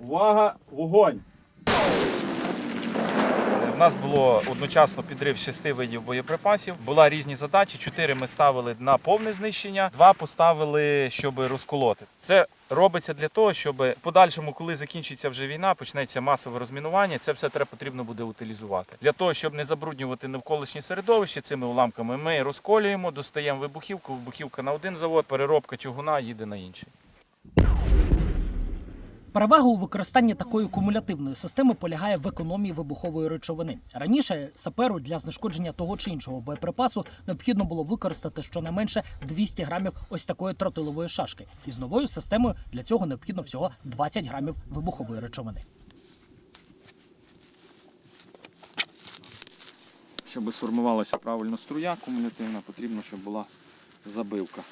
Увага, вогонь! У нас було одночасно підрив шести видів боєприпасів. Була різні задачі. Чотири ми ставили на повне знищення, два поставили, щоб розколоти. Це робиться для того, щоб в подальшому, коли закінчиться вже війна, почнеться масове розмінування. Це все треба потрібно буде утилізувати. Для того, щоб не забруднювати навколишнє середовище цими уламками, ми розколюємо, достаємо вибухівку. Вибухівка на один завод, переробка чугуна їде на інший. Перевага у використанні такої кумулятивної системи полягає в економії вибухової речовини. Раніше саперу для знешкодження того чи іншого боєприпасу необхідно було використати щонайменше 200 грамів ось такої тротилової шашки. І з новою системою для цього необхідно всього 20 грамів вибухової речовини. Щоб сформувалася правильно струя кумулятивна, потрібно, щоб була забивка.